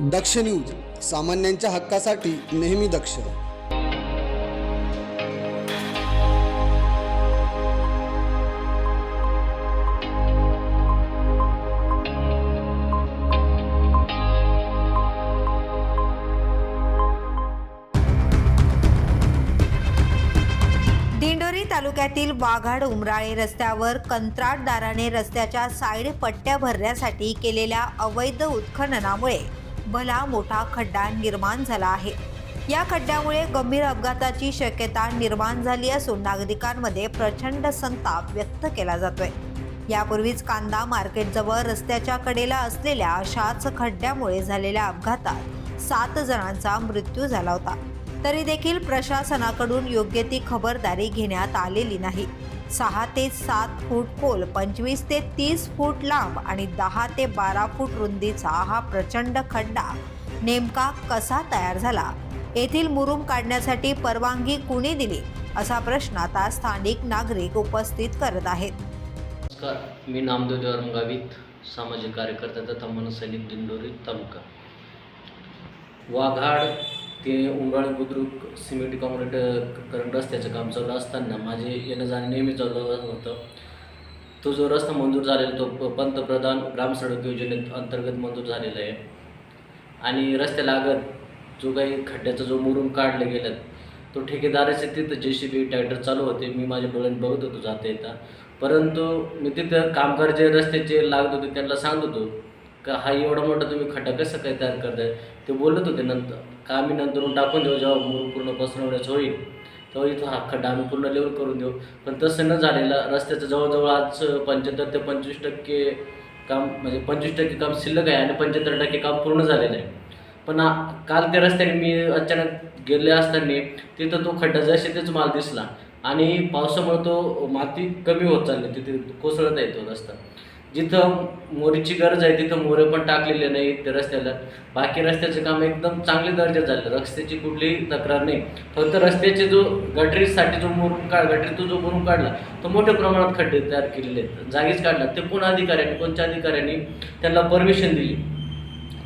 दक्ष news सामान्यांच्या हक्कासाठी नेहमी दक्ष. दिंडोरी तालुक्यातील वाघाड उमराळे रस्त्यावर कंत्राटदाराने रस्त्याच्या साईड पट्ट्या भरण्यासाठी केलेल्या अवैध उत्खननामुळे भला मोठा खड्डा निर्माण झाला आहे. या खड्ड्यामुळे गंभीर अपघाताची शक्यता निर्माण झाली असून नागरिकांमध्ये प्रचंड संताप व्यक्त केला जातोय. यापूर्वीच कांदा मार्केटजवळ रस्त्याच्या कडेला असलेल्या अशाच खड्ड्यामुळे झालेल्या अपघातात सात जणांचा मृत्यू झाला होता. तरी देखील प्रशासनाकडून योग्य ती खबरदारी घेण्यात आलेली नाही. सहा ते सात फूट खोल पंचवीस ते तीस फूट लांब आणि दहा ते बारा फूट रुंदीचा हा प्रचंड खड्डा नेमका कसा तयार झाला? येथील मुरुम काढण्यासाठी परवानगी कुणी दिली? असा प्रश्न आता स्थानिक नागरिक उपस्थित करत आहेत. नमस्कार मी नामदेव देवरम गावित सामाजिक कार्यकर्ता तथा मनसैनिक दिंडोरी तालुका. वाघाड ते उंबराळ बुद्रुक सिमेंट काँक्रीट करण रस्त्याचं काम चालू असताना माझे येणं जाणं नेहमी चालू होतं तो जो रस्ता मंजूर झालेला तो पंतप्रधान ग्राम सडक योजनेत अंतर्गत मंजूर झालेला आहे. आणि रस्त्यालागत जो काही खड्ड्याचा जो मुरून काढले गेलं तो ठेकेदाराचे तिथं जे सी बी ट्रॅक्टर चालू होते. मी माझ्या डोळ्यात बघत होतो जाता येता. परंतु मी तिथं कामगार जे रस्त्याचे लागत होते त्यांना सांगत होतो का हा एवढा मोठा तुम्ही खड्डा कसं काय तयार करताय? ते बोलत होते नंतर. का आम्ही नंतरून टाकून देऊ? जेव्हा मुरुम पूर्ण पसरवण्याचं होईल तेव्हा इथं हा खड्डा आम्ही पूर्ण लेवल करून देऊ. पण तसं न झालेला रस्त्याचं जवळजवळ आज पंच्याहत्तर ते पंचवीस टक्के काम म्हणजे पंचवीस टक्के काम शिल्लक आहे आणि पंच्याहत्तर टक्के काम पूर्ण झालेलं आहे. पण काल त्या रस्त्याने मी अचानक गेले असताना तिथं तो खड्डा जसे तेच माल दिसला. आणि पावसामुळे तो माती कमी होत चालली. तिथे कोसळत आहे तो रस्ता. जिथं मोरीची गरज आहे तिथं मोरे पण टाकलेले नाही त्या रस्त्याला. बाकी रस्त्याचं काम एकदम चांगले दर्जात झालं. रस्त्याची कुठलीही तक्रार नाही. फक्त रस्त्याचे जो गटरीसाठी जो मुरुम काढ गटरीतून जो मुरून काढला तो मोठ्या प्रमाणात खड्डे तयार केलेले आहेत. जागीच काढला. ते कोण अधिकाऱ्यांनी कोणत्या अधिकाऱ्यांनी त्यांना परमिशन दिली?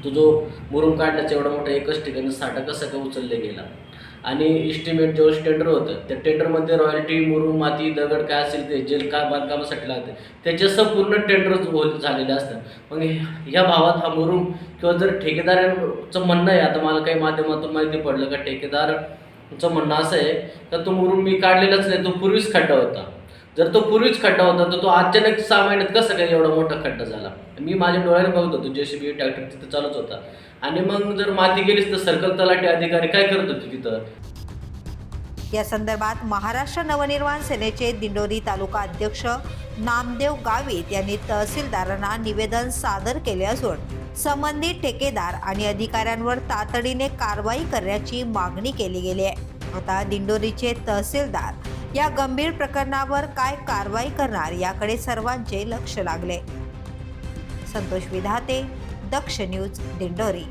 तो जो मुरुम काढण्याचा एवढा मोठा एकच ठिकाणी साठा कसा काय उचलले गेला. आणि इस्टिमेट जेव्हा टेंडर होतं त्या टेंडरमध्ये रॉयल्टी मुरुम माती दगड काय असेल ते जे काय बांधकामासाठी लागते त्याचे संपूर्ण टेंडर झालेले असतात. मग ह्या भावात हा मुरुम किंवा जर ठेकेदारांचं म्हणणं आहे आता मला काही माध्यमातून माहिती पडलं का ठेकेदारचं म्हणणं असं आहे का तो मुरुम मी काढलेलाच नाही तो पूर्वीच खड्डा होता. जर तो पूर्वीच खड्डा होता तर तो अचानक सहा महिन्यात कसं काय एवढा मोठा खड्डा झाला? मी माझ्या डोळ्याने बघत होतो जेसीबी ट्रॅक्टर तिथं चालूच होता. आणि मग जर माती गेलीच तर सर्कल तलाठी अधिकारी काय करत होते तिथं? या संदर्भात महाराष्ट्र नवनिर्माण सेनेचे दिंडोरी तालुका अध्यक्ष नामदेव गावित यांनी तहसीलदारांना निवेदन सादर केले असून संबंधित ठेकेदार आणि अधिकाऱ्यांवर तातडीने कारवाई करण्याची मागणी केली गेली आहे. आता दिंडोरीचे तहसीलदार या गंभीर प्रकरणावर काय कारवाई करणार याकडे सर्वांचे लक्ष लागले. संतोष विधाते दक्ष न्यूज दिंडोरी.